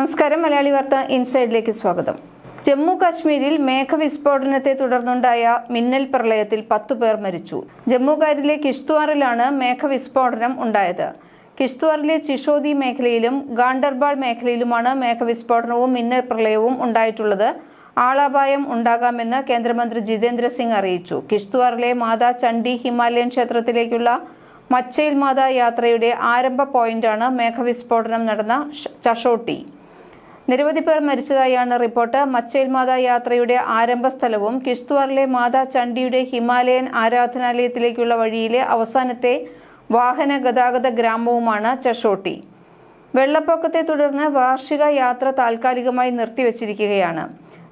നമസ്കാരം മലയാളി വാർത്ത ഇൻസൈഡിലേക്ക് സ്വാഗതം. ജമ്മു കാശ്മീരിൽ മേഘവിസ്ഫോടനത്തെ തുടർന്നുണ്ടായ മിന്നൽ പ്രളയത്തിൽ പത്തു പേർ മരിച്ചു. ജമ്മുകാരിലെ കിഷ്ത്വാറിലാണ് മേഘവിസ്ഫോടനം ഉണ്ടായത്. കിഷ്ത്വാറിലെ ചിഷോദി മേഖലയിലും ഗാണ്ടർബാൾ മേഖലയിലുമാണ് മേഘവിസ്ഫോടനവും മിന്നൽ പ്രളയവും ഉണ്ടായിട്ടുള്ളത്. ആളപായം ഉണ്ടാകാമെന്ന് കേന്ദ്രമന്ത്രി ജിതേന്ദ്ര സിംഗ് അറിയിച്ചു. കിഷ്ത്വാറിലെ മാതാ ചണ്ഡി ഹിമാലയൻ ക്ഷേത്രത്തിലേക്കുള്ള മച്ചയിൽ മാതാ യാത്രയുടെ ആരംഭ പോയിന്റാണ് മേഘവിസ്ഫോടനം നടന്ന ചഷോട്ടി. നിരവധി പേർ മരിച്ചതായാണ് റിപ്പോർട്ട്. മച്ചേൽ മാതാ യാത്രയുടെ ആരംഭ സ്ഥലവും കിഷ്ത്വാറിലെ മാതാ ചണ്ഡിയുടെ ഹിമാലയൻ ആരാധനാലയത്തിലേക്കുള്ള വഴിയിലെ അവസാനത്തെ വാഹന ഗതാഗത ഗ്രാമവുമാണ് ചഷോട്ടി. വെള്ളപ്പൊക്കത്തെ തുടർന്ന് വാർഷിക യാത്ര താൽക്കാലികമായി നിർത്തിവച്ചിരിക്കുകയാണ്.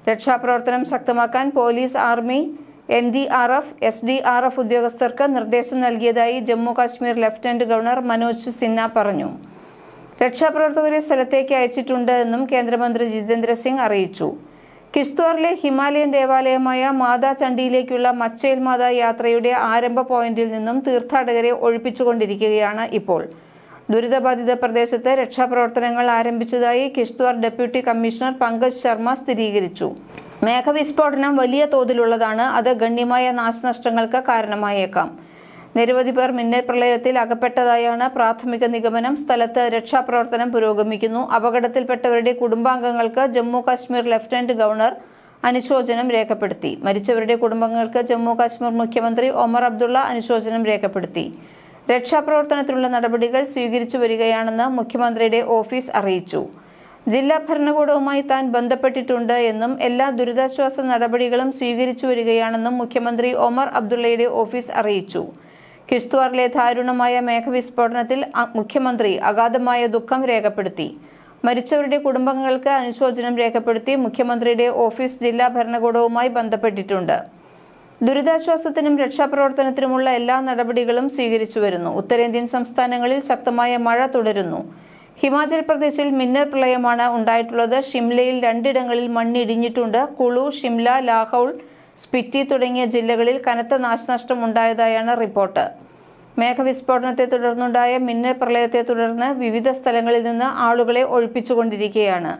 രക്ഷാപ്രവർത്തനം ശക്തമാക്കാൻ police army N D R F S D R F ഉദ്യോഗസ്ഥർക്ക് നിർദ്ദേശം നൽകിയതായി ജമ്മു കാശ്മീർ ലഫ്റ്റനന്റ് ഗവർണർ മനോജ് സിൻഹ പറഞ്ഞു. രക്ഷാപ്രവർത്തകരെ സ്ഥലത്തേക്ക് അയച്ചിട്ടുണ്ട് എന്നും കേന്ദ്രമന്ത്രി ജിതേന്ദ്ര സിംഗ് അറിയിച്ചു. കിഷ്ത്വാറിലെ ഹിമാലയൻ ദേവാലയമായ മാതാ ചണ്ഡിയിലേക്കുള്ള മച്ചേൽ മാതാ യാത്രയുടെ ആരംഭ പോയിന്റിൽ നിന്നും തീർത്ഥാടകരെ ഒഴിപ്പിച്ചുകൊണ്ടിരിക്കുകയാണ് ഇപ്പോൾ. ദുരിതബാധിത പ്രദേശത്ത് രക്ഷാപ്രവർത്തനങ്ങൾ ആരംഭിച്ചതായി കിഷ്ത്വാർ ഡെപ്യൂട്ടി കമ്മീഷണർ പങ്കജ് ശർമ്മ സ്ഥിരീകരിച്ചു. മേഘവിസ്ഫോടനം വലിയ തോതിലുള്ളതാണ്. അത് ഗണ്യമായ നാശനഷ്ടങ്ങൾക്ക് കാരണമായേക്കാം. നിരവധി പേർ മിന്നൽ പ്രളയത്തിൽ അകപ്പെട്ടതായാണ് പ്രാഥമിക നിഗമനം. സ്ഥലത്ത് രക്ഷാപ്രവർത്തനം പുരോഗമിക്കുന്നു. അപകടത്തിൽപ്പെട്ടവരുടെ കുടുംബാംഗങ്ങൾക്ക് ജമ്മു കാശ്മീർ ലഫ്റ്റനന്റ് ഗവർണർ അനുശോചനം രേഖപ്പെടുത്തി. മരിച്ചവരുടെ കുടുംബങ്ങൾക്ക് ജമ്മു കാശ്മീർ മുഖ്യമന്ത്രി ഒമർ അബ്ദുള്ള അനുശോചനം രേഖപ്പെടുത്തി. രക്ഷാപ്രവർത്തനത്തിനുള്ള നടപടികൾ സ്വീകരിച്ചു വരികയാണെന്ന് മുഖ്യമന്ത്രിയുടെ ഓഫീസ് അറിയിച്ചു. ജില്ലാ ഭരണകൂടവുമായി താൻ ബന്ധപ്പെട്ടിട്ടുണ്ട് എന്നും എല്ലാ ദുരിതാശ്വാസ നടപടികളും സ്വീകരിച്ചു വരികയാണെന്നും മുഖ്യമന്ത്രി ഒമർ അബ്ദുള്ളയുടെ ഓഫീസ് അറിയിച്ചു. കിഷ്ത്വാറിലെ ദാരുണമായ മേഘവിസ്ഫോടനത്തിൽ മുഖ്യമന്ത്രി അഗാധമായ ദുഃഖം രേഖപ്പെടുത്തി. മരിച്ചവരുടെ കുടുംബങ്ങൾക്ക് അനുശോചനം രേഖപ്പെടുത്തി മുഖ്യമന്ത്രിയുടെ ഓഫീസ് ജില്ലാ ഭരണകൂടവുമായി ബന്ധപ്പെട്ടിട്ടുണ്ട്. ദുരിതാശ്വാസത്തിനും രക്ഷാപ്രവർത്തനത്തിനുമുള്ള എല്ലാ നടപടികളും സ്വീകരിച്ചു വരുന്നു. ഉത്തരേന്ത്യൻ സംസ്ഥാനങ്ങളിൽ ശക്തമായ മഴ തുടരുന്നു. ഹിമാചൽ പ്രദേശിൽ മിന്നൽ പ്രളയമാണ് ഉണ്ടായിട്ടുള്ളത്. ഷിംലയിൽ രണ്ടിടങ്ങളിൽ മണ്ണിടിഞ്ഞിട്ടുണ്ട്. കുളു ഷിംല ലാഹൌൾ സ്പിറ്റി തുടങ്ങിയ ജില്ലകളിൽ കനത്ത നാശനഷ്ടം ഉണ്ടായതായാണ് റിപ്പോർട്ട്. മേഘവിസ്ഫോടനത്തെ തുടർന്നുണ്ടായ മിന്നൽ പ്രളയത്തെ തുടർന്ന് വിവിധ സ്ഥലങ്ങളിൽ നിന്ന് ആളുകളെ ഒഴിപ്പിച്ചുകൊണ്ടിരിക്കുകയാണ്.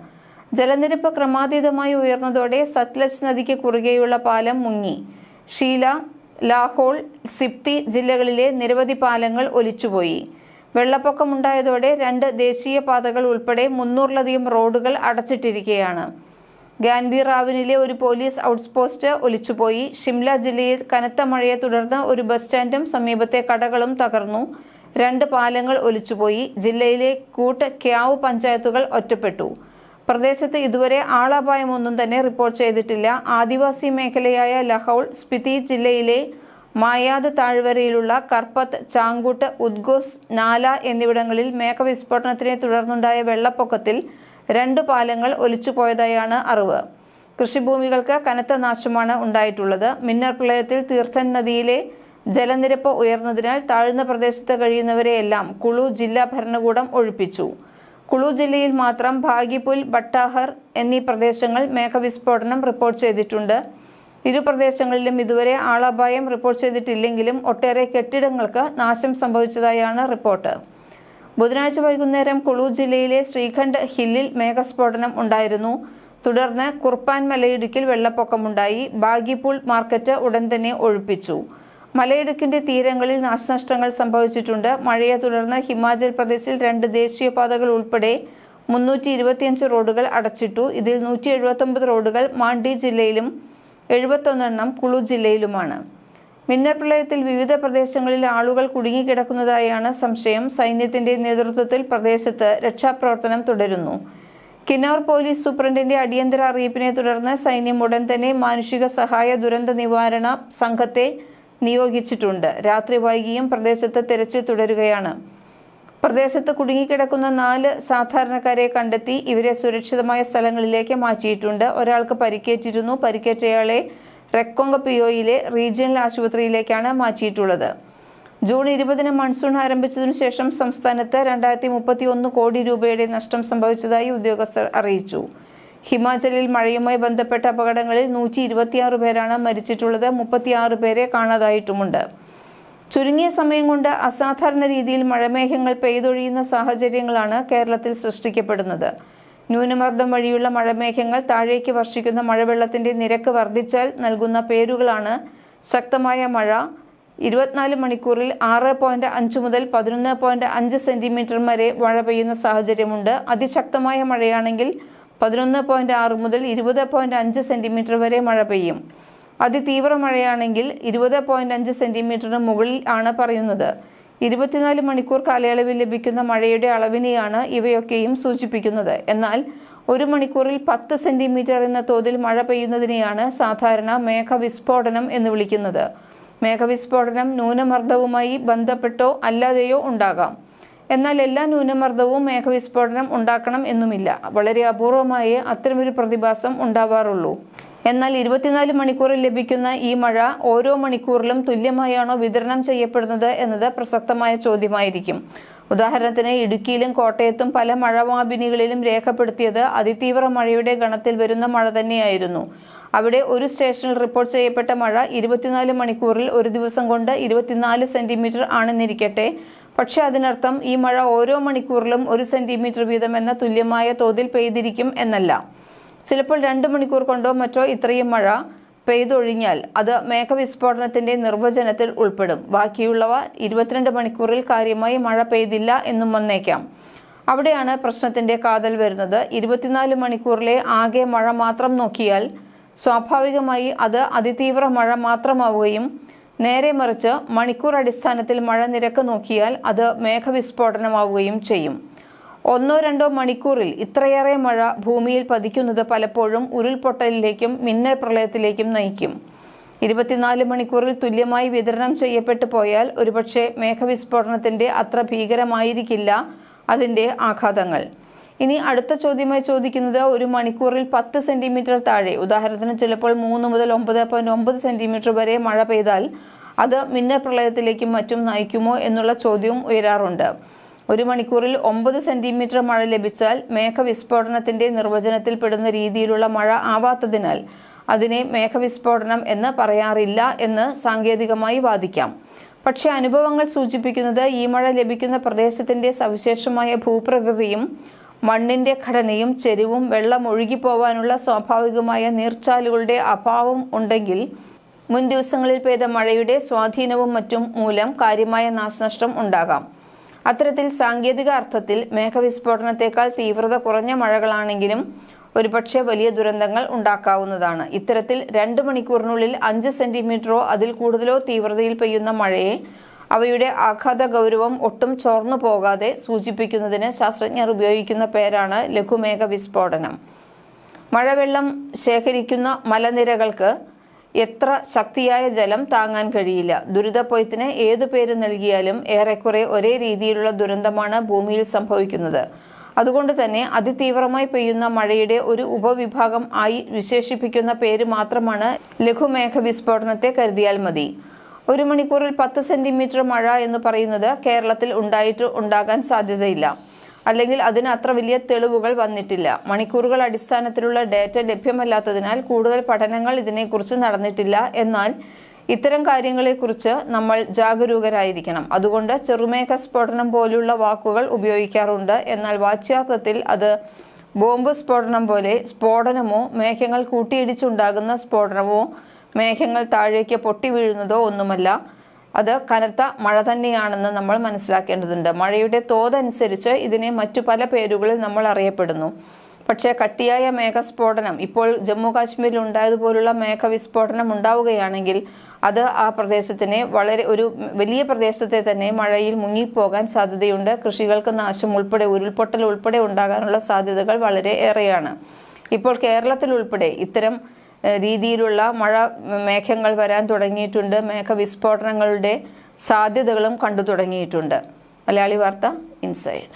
ജലനിരപ്പ് ക്രമാതീതമായി ഉയർന്നതോടെ സത്ലജ് നദിക്ക് കുറുകെയുള്ള പാലം മുങ്ങി. ഷീല ലാഹോൾ സിപ്തി ജില്ലകളിലെ നിരവധി പാലങ്ങൾ ഒലിച്ചുപോയി. വെള്ളപ്പൊക്കമുണ്ടായതോടെ രണ്ട് ദേശീയ പാതകൾ ഉൾപ്പെടെ മുന്നൂറിലധികം റോഡുകൾ അടച്ചിട്ടിരിക്കുകയാണ്. ഗാൻവി റാവിനിലെ ഒരു പോലീസ് ഔട്ട്പോസ്റ്റ് ഒലിച്ചുപോയി. ഷിംല ജില്ലയിൽ കനത്ത മഴയെ തുടർന്ന് ഒരു ബസ് സ്റ്റാൻഡും സമീപത്തെ കടകളും തകർന്നു. രണ്ട് പാലങ്ങൾ ഒലിച്ചുപോയി. ജില്ലയിലെ കൂട്ട് ക്യാവ് പഞ്ചായത്തുകൾ ഒറ്റപ്പെട്ടു. പ്രദേശത്ത് ഇതുവരെ ആളപായമൊന്നും തന്നെ റിപ്പോർട്ട് ചെയ്തിട്ടില്ല. ആദിവാസി മേഖലയായ ലഹൌൾ സ്പിതി ജില്ലയിലെ മായാദ് താഴ്വരയിലുള്ള കർപ്പത്ത് ചാങ്കൂട്ട് ഉദ്ഗോസ് നാല എന്നിവിടങ്ങളിൽ മേഘവിസ്ഫോടനത്തിനെ തുടർന്നുണ്ടായ വെള്ളപ്പൊക്കത്തിൽ രണ്ട് പാലങ്ങൾ ഒലിച്ചുപോയതായാണ് അറിവ്. കൃഷിഭൂമികൾക്ക് കനത്ത നാശമാണ് ഉണ്ടായിട്ടുള്ളത്. മിന്നർ പ്രളയത്തിൽ തീർത്ഥൻ നദിയിലെ ജലനിരപ്പ് ഉയർന്നതിനാൽ താഴ്ന്ന പ്രദേശത്ത് കഴിയുന്നവരെയെല്ലാം കുളു ജില്ലാ ഭരണകൂടം ഒഴിപ്പിച്ചു. കുളു ജില്ലയിൽ മാത്രം ഭാഗിപുൽ ബട്ടാഹർ എന്നീ പ്രദേശങ്ങൾ മേഘവിസ്ഫോടനം റിപ്പോർട്ട് ചെയ്തിട്ടുണ്ട്. ഇരു പ്രദേശങ്ങളിലും ഇതുവരെ ആളപായം റിപ്പോർട്ട് ചെയ്തിട്ടില്ലെങ്കിലും ഒട്ടേറെ കെട്ടിടങ്ങൾക്ക് നാശം സംഭവിച്ചതായാണ് റിപ്പോർട്ട്. ബുധനാഴ്ച വൈകുന്നേരം കുളു ജില്ലയിലെ ശ്രീഖണ്ഡ് ഹില്ലിൽ മേഘസ്ഫോടനം ഉണ്ടായിരുന്നു. തുടർന്ന് കുർപ്പാൻ മലയിടുക്കിൽ വെള്ളപ്പൊക്കമുണ്ടായി. ബാഗിപൂൾ മാർക്കറ്റ് ഉടൻ തന്നെ ഒഴിപ്പിച്ചു. മലയിടുക്കിന്റെ തീരങ്ങളിൽ നാശനഷ്ടങ്ങൾ സംഭവിച്ചിട്ടുണ്ട്. മഴയെ തുടർന്ന് ഹിമാചൽ പ്രദേശിൽ രണ്ട് ദേശീയപാതകൾ ഉൾപ്പെടെ മുന്നൂറ്റി ഇരുപത്തിയഞ്ച് റോഡുകൾ അടച്ചിട്ടു. ഇതിൽ നൂറ്റി എഴുപത്തൊമ്പത് റോഡുകൾ മാണ്ഡി ജില്ലയിലും എഴുപത്തൊന്നെണ്ണം കുളു ജില്ലയിലുമാണ്. മിന്നൽ പ്രളയത്തിൽ വിവിധ പ്രദേശങ്ങളിൽ ആളുകൾ കുടുങ്ങിക്കിടക്കുന്നതായാണ് സംശയം. സൈന്യത്തിന്റെ നേതൃത്വത്തിൽ പ്രദേശത്ത് രക്ഷാപ്രവർത്തനം തുടരുന്നു. കിന്നൌർ പോലീസ് സൂപ്രണ്ടിന്റെ അടിയന്തര അറിയിപ്പിനെ തുടർന്ന് സൈന്യം ഉടൻ തന്നെ മാനുഷിക സഹായ ദുരന്ത നിവാരണ സംഘത്തെ നിയോഗിച്ചിട്ടുണ്ട്. രാത്രി വൈകിയും പ്രദേശത്ത് തെരച്ചിൽ തുടരുകയാണ്. പ്രദേശത്ത് കുടുങ്ങിക്കിടക്കുന്ന നാല് സാധാരണക്കാരെ കണ്ടെത്തി ഇവരെ സുരക്ഷിതമായ സ്ഥലങ്ങളിലേക്ക് മാറ്റിയിട്ടുണ്ട്. ഒരാൾക്ക് പരിക്കേറ്റിരുന്നു. പരിക്കേറ്റയാളെ റെക്കോങ്ക പിഒയിലെ റീജിയണൽ ആശുപത്രിയിലേക്കാണ് മാറ്റിയിട്ടുള്ളത്. ജൂൺ ഇരുപതിന് മൺസൂൺ ആരംഭിച്ചതിനു ശേഷം സംസ്ഥാനത്ത് രണ്ടായിരത്തി മുപ്പത്തി ഒന്ന് കോടി രൂപയുടെ നഷ്ടം സംഭവിച്ചതായി ഉദ്യോഗസ്ഥർ അറിയിച്ചു. ഹിമാചലിൽ മഴയുമായി ബന്ധപ്പെട്ട അപകടങ്ങളിൽ നൂറ്റി ഇരുപത്തിയാറ് പേരാണ് മരിച്ചിട്ടുള്ളത്. മുപ്പത്തിയാറ് പേരെ കാണാതായിട്ടുമുണ്ട്. ചുരുങ്ങിയ സമയം കൊണ്ട് അസാധാരണ രീതിയിൽ മഴമേഘങ്ങൾ പെയ്തൊഴിയുന്ന സാഹചര്യങ്ങളാണ് കേരളത്തിൽ സൃഷ്ടിക്കപ്പെടുന്നത്. ന്യൂനമർദ്ദം വഴിയുള്ള മഴമേഘങ്ങൾ താഴേക്ക് വർഷിക്കുന്ന മഴവെള്ളത്തിന്റെ നിരക്ക് വർദ്ധിച്ചാൽ നൽകുന്ന പേരുകളാണ് ശക്തമായ മഴ ഇരുപത്തിനാല് മണിക്കൂറിൽ ആറ് പോയിന്റ് അഞ്ച് മുതൽ പതിനൊന്ന് പോയിന്റ് അഞ്ച് സെന്റിമീറ്റർ വരെ മഴ പെയ്യുന്ന സാഹചര്യമുണ്ട്. അതിശക്തമായ മഴയാണെങ്കിൽ പതിനൊന്ന് പോയിന്റ് ആറ് മുതൽ ഇരുപത് പോയിന്റ് അഞ്ച് സെന്റിമീറ്റർ വരെ മഴ പെയ്യും. അതിതീവ്ര മഴയാണെങ്കിൽ ഇരുപത് പോയിന്റ് അഞ്ച് സെന്റിമീറ്ററിന് മുകളിൽ ആണ് പറയുന്നത്. ഇരുപത്തിനാല് മണിക്കൂർ കാലയളവിൽ ലഭിക്കുന്ന മഴയുടെ അളവിനെയാണ് ഇവയൊക്കെയും സൂചിപ്പിക്കുന്നത്. എന്നാൽ ഒരു മണിക്കൂറിൽ പത്ത് സെന്റിമീറ്റർ എന്ന തോതിൽ മഴ പെയ്യുന്നതിനെയാണ് സാധാരണ മേഘവിസ്ഫോടനം എന്ന് വിളിക്കുന്നത്. മേഘവിസ്ഫോടനം ന്യൂനമർദ്ദവുമായി ബന്ധപ്പെട്ടോ അല്ലാതെയോ ഉണ്ടാകാം. എന്നാൽ എല്ലാ ന്യൂനമർദ്ദവും മേഘവിസ്ഫോടനം ഉണ്ടാക്കണം എന്നുമില്ല. വളരെ അപൂർവമായേ അത്തരമൊരു പ്രതിഭാസം ഉണ്ടാവാറുള്ളൂ. എന്നാൽ ഇരുപത്തിനാല് മണിക്കൂറിൽ ലഭിക്കുന്ന ഈ മഴ ഓരോ മണിക്കൂറിലും തുല്യമായാണോ വിതരണം ചെയ്യപ്പെടുന്നത് എന്നത് പ്രസക്തമായ ചോദ്യമായിരിക്കും. ഉദാഹരണത്തിന് ഇടുക്കിയിലും കോട്ടയത്തും പല മഴവാബിനികളിലും രേഖപ്പെടുത്തിയത് അതിതീവ്ര മഴയുടെ ഗണത്തിൽ വരുന്ന മഴ തന്നെയായിരുന്നു. അവിടെ ഒരു സ്റ്റേഷനിൽ റിപ്പോർട്ട് ചെയ്യപ്പെട്ട മഴ ഇരുപത്തിനാല് മണിക്കൂറിൽ ഒരു ദിവസം കൊണ്ട് ഇരുപത്തിനാല് സെന്റിമീറ്റർ ആണെന്നിരിക്കട്ടെ. പക്ഷേ അതിനർത്ഥം ഈ മഴ ഓരോ മണിക്കൂറിലും ഒരു സെന്റിമീറ്റർ വീതം എന്ന തുല്യമായ തോതിൽ പെയ്തിരിക്കും എന്നല്ല. ചിലപ്പോൾ രണ്ട് മണിക്കൂർ കൊണ്ടോ മറ്റോ ഇത്രയും മഴ പെയ്തൊഴിഞ്ഞാൽ അത് മേഘവിസ്ഫോടനത്തിന്റെ നിർവചനത്തിൽ ഉൾപ്പെടും. ബാക്കിയുള്ളവ ഇരുപത്തിരണ്ട് മണിക്കൂറിൽ കാര്യമായി മഴ പെയ്തില്ല എന്നും വന്നേക്കാം. അവിടെയാണ് പ്രശ്നത്തിന്റെ കാതൽ വരുന്നത്. ഇരുപത്തിനാല് മണിക്കൂറിലെ ആകെ മഴ മാത്രം നോക്കിയാൽ സ്വാഭാവികമായി അത് അതിതീവ്ര മഴ മാത്രമാവുകയും നേരെ മറിച്ച് മണിക്കൂർ അടിസ്ഥാനത്തിൽ മഴ നിരക്ക് നോക്കിയാൽ അത് മേഘവിസ്ഫോടനമാവുകയും ചെയ്യും. ഒന്നോ രണ്ടോ മണിക്കൂറിൽ ഇത്രയേറെ മഴ ഭൂമിയിൽ പതിക്കുന്നത് പലപ്പോഴും ഉരുൾപൊട്ടലിലേക്കും മിന്നൽ പ്രളയത്തിലേക്കും നയിക്കും. ഇരുപത്തിനാല് മണിക്കൂറിൽ തുല്യമായി വിതരണം ചെയ്യപ്പെട്ടു പോയാൽ ഒരുപക്ഷെ മേഘവിസ്ഫോടനത്തിന്റെ അത്ര ഭീകരമായിരിക്കില്ല അതിന്റെ ആഘാതങ്ങൾ. ഇനി അടുത്ത ചോദ്യമായി ചോദിക്കുന്നത് ഒരു മണിക്കൂറിൽ പത്ത് സെന്റിമീറ്റർ താഴെ ഉദാഹരണത്തിന് ചിലപ്പോൾ മൂന്ന് മുതൽ ഒമ്പത് പോയിന്റ് ഒമ്പത് സെന്റിമീറ്റർ വരെ മഴ പെയ്താൽ അത് മിന്നൽ പ്രളയത്തിലേക്കും മറ്റും നയിക്കുമോ എന്നുള്ള ചോദ്യവും ഉയരാറുണ്ട്. ഒരു മണിക്കൂറിൽ ഒമ്പത് സെന്റിമീറ്റർ മഴ ലഭിച്ചാൽ മേഘവിസ്ഫോടനത്തിന്റെ നിർവചനത്തിൽ പെടുന്ന രീതിയിലുള്ള മഴ ആവാത്തതിനാൽ അതിനെ മേഘവിസ്ഫോടനം എന്ന് പറയാറില്ല എന്ന് സാങ്കേതികമായി വാദിക്കാം. പക്ഷേ അനുഭവങ്ങൾ സൂചിപ്പിക്കുന്നത് ഈ മഴ ലഭിക്കുന്ന പ്രദേശത്തിന്റെ സവിശേഷമായ ഭൂപ്രകൃതിയും മണ്ണിന്റെ ഘടനയും ചെരിവും വെള്ളം ഒഴുകിപ്പോവാനുള്ള സ്വാഭാവികമായ നീർച്ചാലുകളുടെ അഭാവം ഉണ്ടെങ്കിൽ മുൻ ദിവസങ്ങളിൽ പെയ്ത മഴയുടെ സ്വാധീനവും മറ്റും മൂലം കാര്യമായ നാശനഷ്ടം ഉണ്ടാകാം. അത്തരത്തിൽ സാങ്കേതിക അർത്ഥത്തിൽ മേഘവിസ്ഫോടനത്തേക്കാൾ തീവ്രത കുറഞ്ഞ മഴകളാണെങ്കിലും ഒരുപക്ഷെ വലിയ ദുരന്തങ്ങൾ ഉണ്ടാക്കാവുന്നതാണ്. ഇത്തരത്തിൽ രണ്ട് മണിക്കൂറിനുള്ളിൽ അഞ്ച് സെന്റിമീറ്ററോ അതിൽ കൂടുതലോ തീവ്രതയിൽ പെയ്യുന്ന മഴയെ അവയുടെ ആഘാത ഗൗരവം ഒട്ടും ചോർന്നു പോകാതെ സൂചിപ്പിക്കുന്നതിന് ശാസ്ത്രജ്ഞർ ഉപയോഗിക്കുന്ന പേരാണ് ലഘുമേഘ വിസ്ഫോടനം മഴവെള്ളം ശേഖരിക്കുന്ന മലനിരകൾക്ക് എത്ര ശക്തിയായ ജലം താങ്ങാൻ കഴിയില്ല. ദുരിതപ്പൊയത്തിന് ഏതു പേര് നൽകിയാലും ഏറെക്കുറെ ഒരേ രീതിയിലുള്ള ദുരന്തമാണ് ഭൂമിയിൽ സംഭവിക്കുന്നത്. അതുകൊണ്ട് തന്നെ അതിതീവ്രമായി പെയ്യുന്ന മഴയുടെ ഒരു ഉപവിഭാഗം ആയി വിശേഷിപ്പിക്കുന്ന പേര് മാത്രമാണ് ലഘുമേഘ വിസ്ഫോടനത്തെ കരുതിയാൽ മതി. ഒരു മണിക്കൂറിൽ പത്ത് സെന്റിമീറ്റർ മഴ എന്ന് പറയുന്നത് കേരളത്തിൽ ഉണ്ടായിട്ട് ഉണ്ടാകാൻ സാധ്യതയില്ല. അല്ലെങ്കിൽ അതിന് അത്ര വലിയ തെളിവുകൾ വന്നിട്ടില്ല. മണിക്കൂറുകൾ അടിസ്ഥാനത്തിലുള്ള ഡേറ്റ ലഭ്യമല്ലാത്തതിനാൽ കൂടുതൽ പഠനങ്ങൾ ഇതിനെക്കുറിച്ച് നടന്നിട്ടില്ല. എന്നാൽ ഇത്തരം കാര്യങ്ങളെക്കുറിച്ച് നമ്മൾ ജാഗരൂകരായിരിക്കണം. അതുകൊണ്ട് ചെറുമേഘ സ്ഫോടനം പോലുള്ള വാക്കുകൾ ഉപയോഗിക്കാറുണ്ട്. എന്നാൽ വാച്യാർത്ഥത്തിൽ അത് ബോംബ് സ്ഫോടനം പോലെ സ്ഫോടനമോ മേഘങ്ങൾ കൂട്ടിയിടിച്ചുണ്ടാകുന്ന സ്ഫോടനമോ മേഘങ്ങൾ താഴേക്ക് പൊട്ടി വീഴുന്നതോ ഒന്നുമല്ല. അത് കനത്ത മഴ തന്നെയാണെന്ന് നമ്മൾ മനസ്സിലാക്കേണ്ടതുണ്ട്. മഴയുടെ തോതനുസരിച്ച് ഇതിനെ മറ്റു പല പേരുകളിൽ നമ്മൾ അറിയപ്പെടുന്നു. പക്ഷേ കട്ടിയായ മേഘസ്ഫോടനം ഇപ്പോൾ ജമ്മു കാശ്മീരിൽ ഉണ്ടായതുപോലുള്ള മേഘവിസ്ഫോടനം ഉണ്ടാവുകയാണെങ്കിൽ അത് ആ പ്രദേശത്തിനെ വളരെ ഒരു വലിയ പ്രദേശത്തെ തന്നെ മഴയിൽ മുങ്ങിപ്പോകാൻ സാധ്യതയുണ്ട്. കൃഷികൾക്ക് നാശം ഉൾപ്പെടെ ഉരുൾപൊട്ടൽ ഉൾപ്പെടെ ഉണ്ടാകാനുള്ള സാധ്യതകൾ വളരെ ഏറെയാണ്. ഇപ്പോൾ കേരളത്തിൽ ഉൾപ്പെടെ ഇത്തരം രീതിയിലുള്ള മഴ മേഘങ്ങൾ വരാൻ തുടങ്ങിയിട്ടുണ്ട്. മേഘവിസ്ഫോടനങ്ങളുടെ സാധ്യതകളും കണ്ടു തുടങ്ങിയിട്ടുണ്ട്. മലയാളി വാർത്ത ഇൻസൈഡ്.